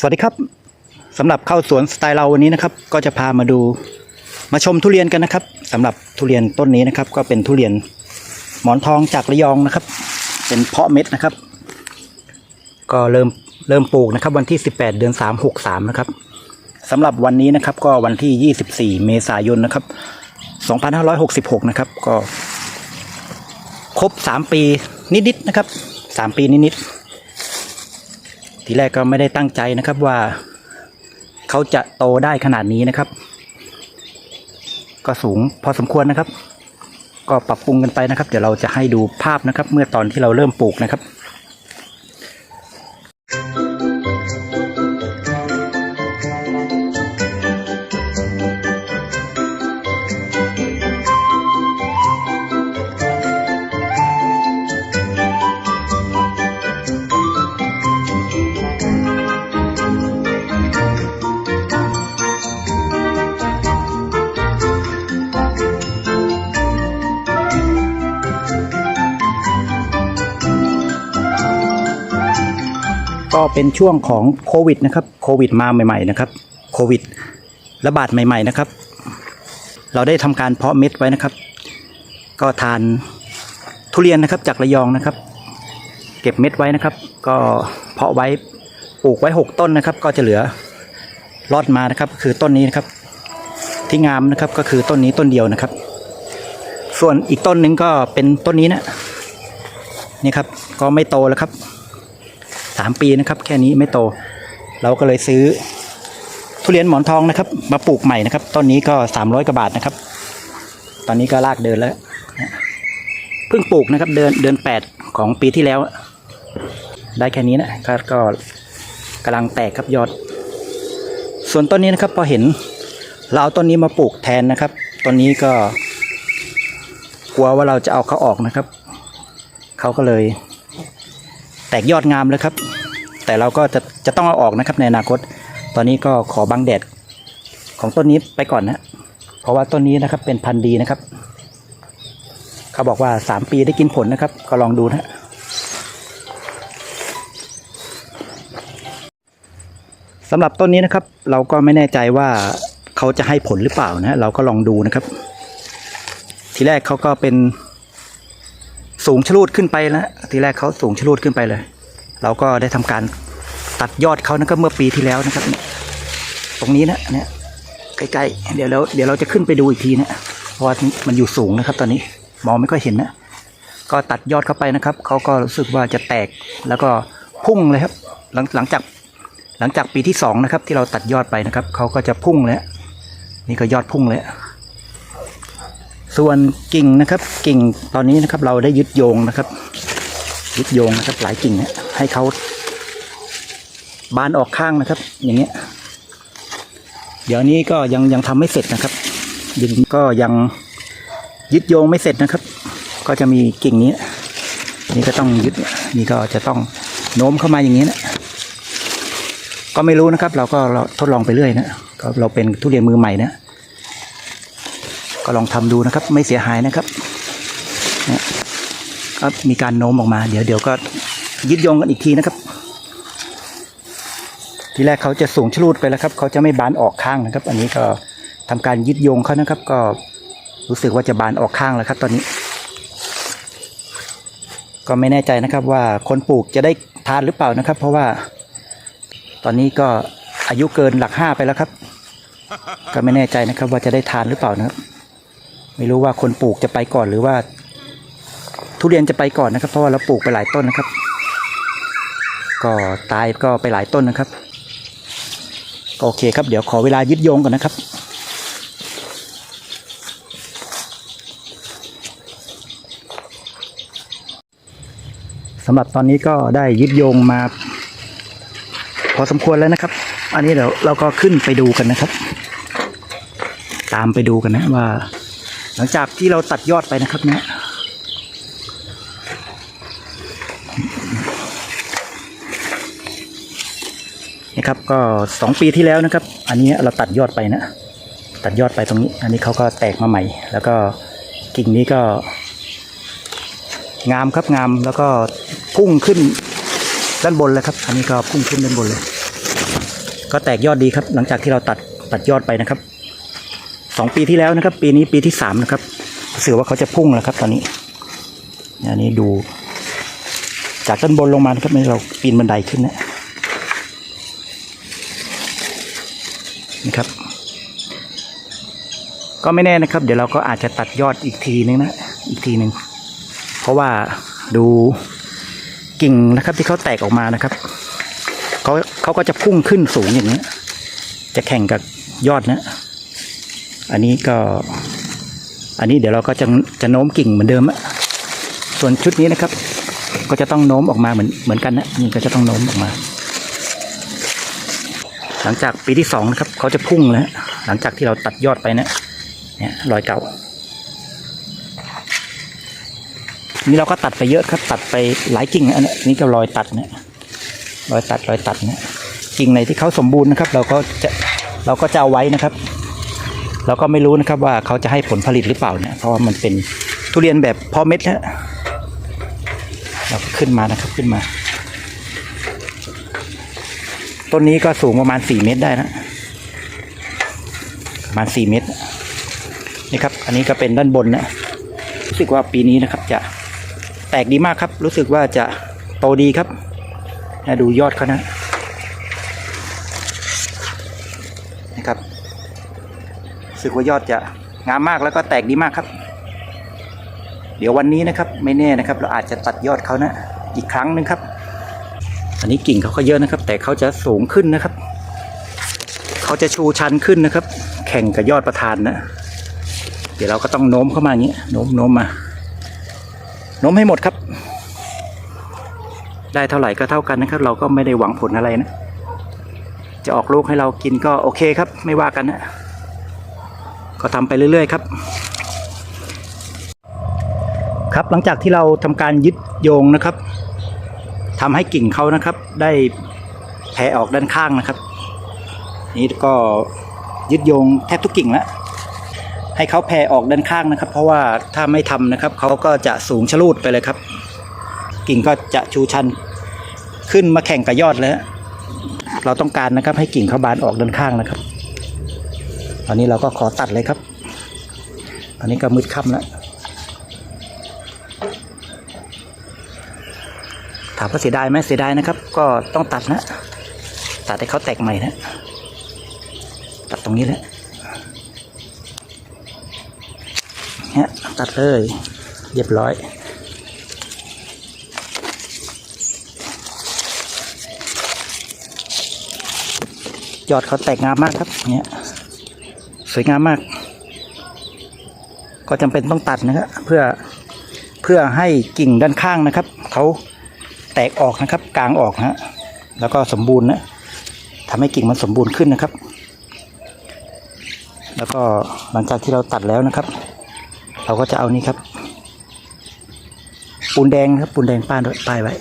สวัสดีครับสำหรับเข้าสวนสไตล์เราวันนี้นะครับ ก็จะพามาดูมาชมทุเรียนกันนะครับสำหรับทุเรียนต้นนี้นะครับ ก็เป็นทุเรียนหมอนทองจากระยองนะครับ เป็นเพาะเม็ดนะครับ ก็เริ่มเริ่มปลูกนะครับ วันที่ 18 เดือน 3 63 นะครับสำหรับวันนี้นะครับ ก็วันที่ 24 เมษายนนะครับ 2566 นะครับ ก็ครบ 3 ปีนิดๆนะครับ 3 ปีนิดๆ ทีแรกก็ไม่ได้ตั้งใจนะครับว่าเขาจะโตได้ขนาดนี้นะครับ ก็สูงพอสมควรนะครับ ก็ปรับปรุงกันไปนะครับ เดี๋ยวเราจะให้ดูภาพนะครับ เมื่อตอนที่เราเริ่มปลูกนะครับ ก็เป็นช่วงของโควิดนะครับโควิดมาใหม่ๆนะครับโควิดระบาดใหม่ๆนะครับ เราได้ทำการเพาะเม็ดไว้นะครับ ก็ทานทุเรียนนะครับจากระยองนะครับ เก็บเม็ดไว้นะครับ ก็เพาะไว้ปลูกไว้หกต้นนะครับ ก็จะเหลือรอดมานะครับ คือต้นนี้นะครับ ที่งามนะครับก็คือต้นนี้ต้นเดียวนะครับ ส่วนอีกต้นหนึ่งก็เป็นต้นนี้นะนี่ครับ ก็ไม่โตแล้วครับ สามปีนะครับ แค่นี้ไม่โต เราก็เลยซื้อทุเรียนหมอนทองนะครับ มาปลูกใหม่นะครับต้นนี้ก็สามร้อยกว่าบาทนะครับ ตอนนี้ก็ลากเดินแล้วเพิ่งปลูกนะครับเดือนเดือนแปดของปีที่แล้ว ได้แค่นี้นะก็ก็กำลังแตกครับยอด ส่วนต้นนี้นะครับพอเห็นเราเอาต้นนี้มาปลูกแทนนะครับต้นนี้ก็ กลัวว่าเราจะเอาเขาออกนะครับ เขาก็เลย แตกยอดงามเลยครับ แต่เราก็จะจะต้องเอาออกนะครับในอนาคต ตอนนี้ก็ขอบังแดดของต้นนี้ไปก่อนนะเพราะว่าต้นนี้นะครับเป็นพันธุ์ดีนะครับ เขาบอกว่าสามปีได้กินผลนะครับ ก็ลองดูนะสำหรับต้นนี้นะครับ เราก็ไม่แน่ใจว่าเขาจะให้ผลหรือเปล่านะเราก็ลองดูนะครับ ทีแรกเขาก็เป็น สูงชะลูดขึ้นไปแล้วทีแรกเขาสูงชะลูดขึ้นไปเลย เราก็ได้ทำการตัดยอดเขานะครับเมื่อปีที่แล้วนะครับ ตรงนี้นะเนี่ยใกล้ๆเดี๋ยวเราเดี๋ยวเราจะขึ้นไปดูอีกทีนะเพราะว่ามันอยู่สูงนะครับ ตอนนี้มองไม่ค่อยเห็นนะ ก็ตัดยอดเข้าไปนะครับเขาก็รู้สึกว่าจะแตกแล้วก็พุ่งเลยครับ หลังหลังจากหลังจากปีที่สองนะครับที่เราตัดยอดไปนะครับเขาก็จะพุ่งแล้วนี่ก็ยอดพุ่งเลย ส่วนกิ่งนะครับ กิ่งตอนนี้นะครับเราได้ยึดโยงนะครับ ยึดโยงนะครับ หลายกิ่งเนี่ยให้เขาบานออกข้างนะครับ อย่างเงี้ย เดี๋ยวนี้ก็ยังยังทำไม่เสร็จนะครับยังก็ยังยึดโยงไม่เสร็จนะครับ ก็จะมีกิ่งนี้ นี่ก็ต้องยึดนี่ก็จะต้องโน้มเข้ามาอย่างนี้นะก็ไม่รู้นะครับ เราก็เราทดลองไปเรื่อยนะก็เราเป็นทุเรียนมือใหม่นะ ก็ลองทำดูนะครับ ไม่เสียหายนะครับนี่ยก็มีการโน้มออกมา เดี๋ยวเดี๋ยวก็ยึดโยงกันอีกทีนะครับ ทีแรกเขาจะสูงชลูดไปแล้วครับ เขาจะไม่บานออกข้างนะครับ อันนี้ก็ทำการยึดโยงเขานะครับ ก็รู้สึกว่าจะบานออกข้างแล้วครับ ตอนนี้ ก็ไม่แน่ใจนะครับ ว่าคนปลูกจะได้ทานหรือเปล่านะครับ เพราะว่า ตอนนี้ก็อายุเกินหลักห้าไปแล้วครับ ก็ไม่แน่ใจนะครับ ว่าจะได้ทานหรือเปล่านะครับ ไม่รู้ว่าคนปลูกจะไปก่อนหรือว่า ทุเรียนจะไปก่อนนะครับ เพราะว่าเราปลูกไปหลายต้นนะครับ ก็ตายก็ไปหลายต้นนะครับก็โอเคครับเดี๋ยวขอเวลายึดโยงก่อนนะครับ สำหรับตอนนี้ก็ได้ยึดโยงมา พอสมควรแล้วนะครับ อันนี้เดี๋ยวเราก็ขึ้นไปดูกันนะครับ ตามไปดูกันนะว่า หลังจากที่เราตัดยอดไปนะครับเนี่ยนี่ครับก็สองปีที่แล้วนะครับ อันนี้เราตัดยอดไปนะ ตัดยอดไปตรงนี้ อันนี้เขาก็แตกมาใหม่ แล้วก็กิ่งนี้ก็ งามครับงามแล้วก็พุ่งขึ้นด้านบนเลยครับ อันนี้ก็พุ่งขึ้นด้านบนเลย ก็แตกยอดดีครับ หลังจากที่เราตัดตัดยอดไปนะครับ สองปีที่แล้วนะครับ ปีนี้ปีที่สามนะครับรู้สึกว่าเขาจะพุ่งแล้วครับ ตอนนี้อันนี้ดู จากด้านบนลงมานะครับเราปีนบันไดขึ้นนะนะครับ ก็ไม่แน่นะครับ เดี๋ยวเราก็อาจจะตัดยอดอีกทีนึงนะอีกทีหนึ่งเพราะว่าดูกิ่งนะครับ ที่เขาแตกออกมานะครับเขาเขาก็จะพุ่งขึ้นสูงอย่างนี้จะแข่งกับยอดนะ อันนี้ก็ อันนี้เดี๋ยวเราก็จะจะโน้มกิ่งเหมือนเดิมอะส่วนชุดนี้นะครับ ก็จะต้องโน้มออกมาเหมือนเหมือนกันนะนี่ก็จะต้องโน้มออกมา หลังจากปีที่สองนะครับเขาจะพุ่งแล้วหลังจากที่เราตัดยอดไปนะเนี่ยรอยเก่านี่เราก็ตัดไปเยอะครับตัดไปหลายกิ่งอันนี้นี่ก็รอยตัดเนี่ยรอยตัดรอยตัดเนี่ยกิ่งไหนที่เขาสมบูรณ์นะครับ เราก็จะเราก็จะเอาไว้นะครับ เราก็ไม่รู้นะครับว่าเขาจะให้ผลผลิตหรือเปล่าเนี่ยเพราะว่ามันเป็นทุเรียนแบบพอเม็ดแล้วเราก็ขึ้นมานะครับขึ้นมา ต้นนี้ก็สูงประมาณสี่เมตรได้นะประมาณสี่เมตรนี่ครับ อันนี้ก็เป็นด้านบนนะรู้สึกว่าปีนี้นะครับ จะแตกดีมากครับ รู้สึกว่าจะโตดีครับดูยอดเขานะนะครับรู้ สึกว่ายอดจะงามมากแล้วก็แตกดีมากครับ เดี๋ยววันนี้นะครับไม่แน่นะครับ เราอาจจะตัดยอดเขานะ อีกครั้งหนึงครับ อันนี้กิ่งเขาก็เยอะนะครับ แต่เขาจะสูงขึ้นนะครับ เขาจะชูชันขึ้นนะครับ แข่งกับยอดประธานนะ เดี๋ยวเราก็ต้องโน้มเข้ามาอย่างนี้โน้มโน้มมาโน้มให้หมดครับ ได้เท่าไหร่ก็เท่ากันนะครับ เราก็ไม่ได้หวังผลอะไรนะ จะออกลูกให้เรากินก็โอเคครับ ไม่ว่ากันนะ ก็ทำไปเรื่อยๆครับ ครับหลังจากที่เราทำการยึดโยงนะครับทำให้กิ่งเขานะครับ ได้แผ่ออกด้านข้างนะครับ นี่ก็ยึดโยงแทบทุกกิ่งแล้วให้เขาแผ่ออกด้านข้างนะครับ เพราะว่าถ้าไม่ทำนะครับเขาก็จะสูงชะลูดไปเลยครับ กิ่งก็จะชูชันขึ้นมาแข่งกับยอดแล้วเราต้องการนะครับให้กิ่งเขาบานออกด้านข้างนะครับ ตอนนี้เราก็ขอตัดเลยครับอันนี้ก็มืดค่ำแล้วถามว่าเสียดายไหมเสียดายนะครับ ก็ต้องตัดนะ ตัดให้เขาแตกใหม่นะ ตัดตรงนี้แหละเนี่ยตัดเลยเรียบร้อยยอดเขาแตกงามมากครับเนี่ย วยงามมาก ก็จำเป็นต้องตัดนะครับเพื่อเพื่อให้กิ่งด้านข้างนะครับเขาแตกออกนะครับ กลางออกนะฮะแล้วก็สมบูรณ์นะทำให้กิ่งมันสมบูรณ์ขึ้นนะครับ แล้วก็หลังจากที่เราตัดแล้วนะครับ เราก็จะเอานี่ครับ ปูนแดงครับปูนแดงป้ายไว้ป้ายไว้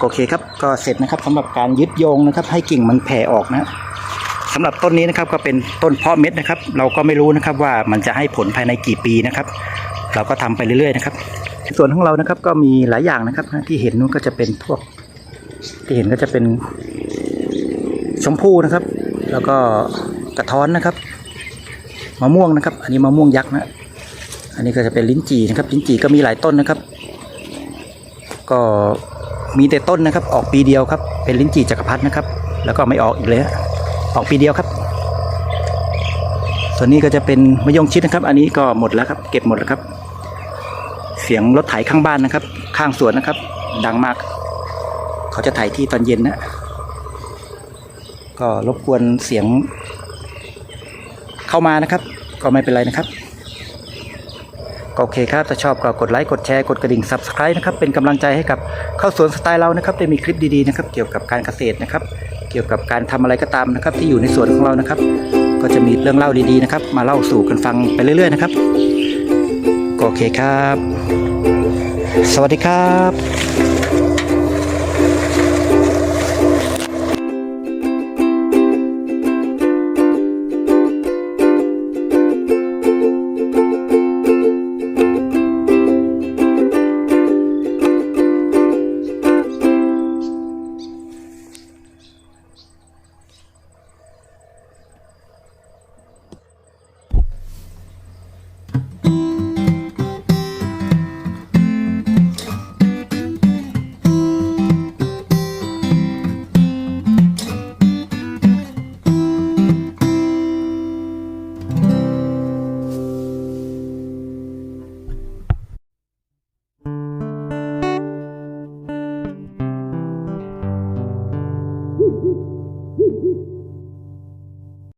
โอเคครับก็เสร็จนะครับสำหรับการยึดโยงนะครับ ให้กิ่งมันแผ่ออกนะสำหรับต้นนี้นะครับก็เป็นต้นเพาะเม็ดนะครับ เราก็ไม่รู้นะครับว่ามันจะให้ผลภายในกี่ปีนะครับ เราก็ทำไปเรื่อยๆนะครับ ส่วนของเรานะครับก็มีหลายอย่างนะครับที่เห็นนู้นก็จะเป็นพวก ที่เห็นก็จะเป็นชมพู่นะครับ แล้วก็กระท้อนนะครับมะม่วงนะครับ อันนี้มะม่วงยักษ์นะอันนี้ก็จะเป็นลิ้นจี่นะครับ ลิ้นจี่ก็มีหลายต้นนะครับ ก็ มีแต่ต้นนะครับ ออกปีเดียวครับ เป็นลิ้นจี่จักรพรรดินะครับ แล้วก็ไม่ออกอีกเลยออกปีเดียวครับ ส่วนนี้ก็จะเป็นมะยงชิดนะครับ อันนี้ก็หมดแล้วครับ เก็บหมดแล้วครับ เสียงรถไถข้างบ้านนะครับ ข้างสวนนะครับ ดังมาก เขาจะไถที่ตอนเย็นนะ ก็รบกวนเสียง เข้ามานะครับ ก็ไม่เป็นไรนะครับ โอเคครับถ้าชอบก็กดไลค์กดแชร์กดกระดิ่ง Subscribe นะครับเป็นกำลังใจให้กับเข้าสวนสไตล์เรานะครับได้มีคลิปดีๆนะครับเกี่ยวกับการเกษตรนะครับ เกี่ยวกับการทำอะไรก็ตามนะครับ ที่อยู่ในสวนของเรานะครับ ก็จะมีเรื่องเล่าดีๆนะครับ มาเล่าสู่กันฟังไปเรื่อย ๆ นะครับโอเคครับ สวัสดีครับ